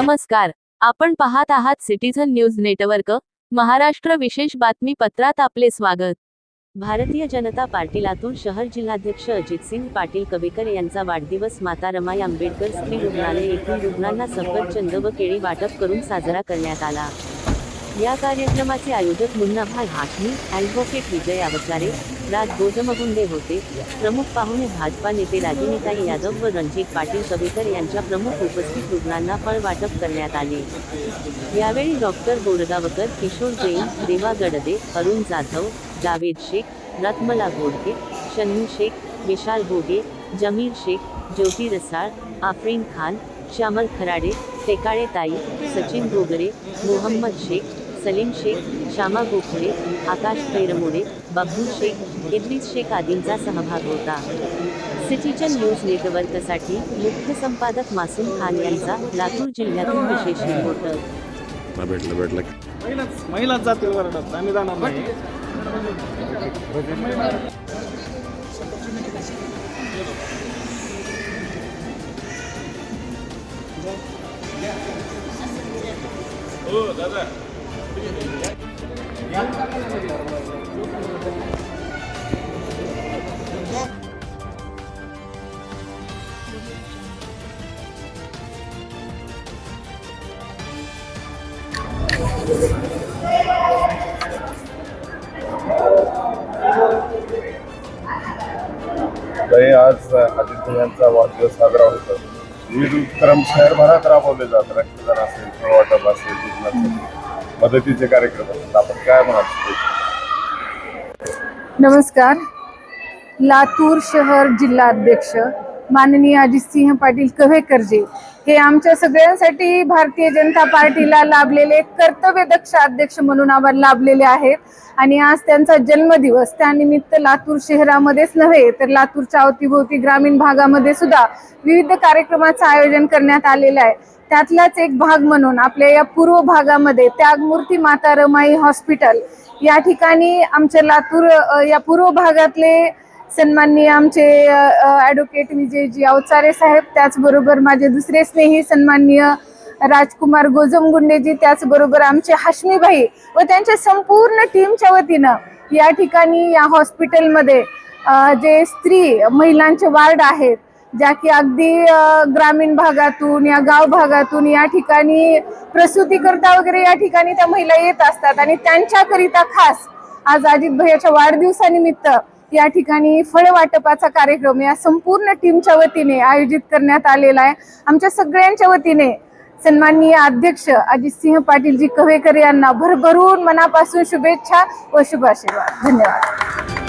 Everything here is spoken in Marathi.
नमस्कार. आपण पाहत आहात सिटीझन न्यूज नेटवर्क महाराष्ट्र विशेष बातमीपत्रात आपले स्वागत. भारतीय जनता पार्टी लातूर शहर जिल्हाध्यक्ष अजित सिंग पाटील कवेकर यांचा वाढदिवस माता रमाई आंबेडकर स्त्री रुग्णालय येथील रुग्णांना सफरचंद व केळी वाटप करून साजरा करण्यात आला. या कार्यक्रमाचे आयोजक मुन्नाभाई हाशमी ॲडव्होकेट विजय अवकारे राज गोजमगुंडे होते. प्रमुख पाहुणे भाजपा नेते रागिनीताई यादव व रणजित पाटील सवेकर यांच्या प्रमुख उपस्थित रुग्णांना फळ वाटप करण्यात आले. यावेळी डॉक्टर बोरगावकर किशोर जैन देवा गडदे अरुण जाधव जावेद शेख रत्मला घोडके शन्नू शेख विशाल भोगे जमीर शेख ज्योती रसाळ आफरीन खान श्यामल खराडे टेकाळे ताई सचिन गोगरे मोहम्मद शेख सलीम शेख श्यामा गोखले आकाश पैरमोडे बब्बू शेख इद्रिस शेख आदींचा सहभाग होता. सिटीजन न्यूज नेटवर्कसाठी मुख्य संपादक मासूम खान यांचा लातूर जिल्ह्यातून विशेष रिपोर्ट. भेटलं भेटलं. महिलाच जातील वर्गात आम्ही जाणार नाही. तरी आज अजित यांचा वाढदिवस साजरा होतो. विविध उपक्रम शहरभरात राबवले जातात रक्तदान असेल फळ वाटप असेल मदतीचे कार्यक्रम असतात आपण काय म्हणाल? नमस्कार. लातूर शहर जिल्हा अध्यक्ष माननीय अजितसिंह पाटील कव्हेकरजी हे आमच्या सगळ्यांसाठी भारतीय जनता पार्टीला लाभलेले कर्तव्यदक्ष अध्यक्ष म्हणून आम्हाला लाभलेले आहेत. आणि आज त्यांचा जन्मदिवस त्यानिमित्त लातूर शहरामध्येच नव्हे तर लातूरच्या अवतीभोवती ग्रामीण भागामध्ये सुद्धा विविध कार्यक्रमाचं आयोजन करण्यात आलेलं आहे. त्यातलाच एक भाग म्हणून आपल्या या पूर्व भागामध्ये त्यागमूर्ती माता रमाई हॉस्पिटल या ठिकाणी आमच्या लातूर या पूर्व भागातले सन्माननीय आमचे ॲडव्होकेट विजयजी अवचारे साहेब त्याचबरोबर माझे दुसरे स्नेही सन्माननीय राजकुमार गोजमगुंडेजी त्याचबरोबर आमचे हाशमीभाई व त्यांच्या संपूर्ण टीमच्या वतीनं या ठिकाणी या हॉस्पिटलमध्ये जे स्त्री महिलांचे वार्ड आहेत ज्या की अगदी ग्रामीण भागातून या गाव भागातून या ठिकाणी प्रसूती करता वगैरे या ठिकाणी त्या महिला येत असतात. आणि त्यांच्याकरिता खास आज अजित भैयाच्या वाढदिवसानिमित्त या ठिकाणी फळ वाटपाचा कार्यक्रम या संपूर्ण टीमच्या वतीने आयोजित करण्यात आलेला आहे. आमच्या सगळ्यांच्या वतीने सन्माननीय अध्यक्ष अजितसिंह पाटीलजी कव्हेकर यांना भरभरून मनापासून शुभेच्छा व शुभाशीर्वाद. धन्यवाद.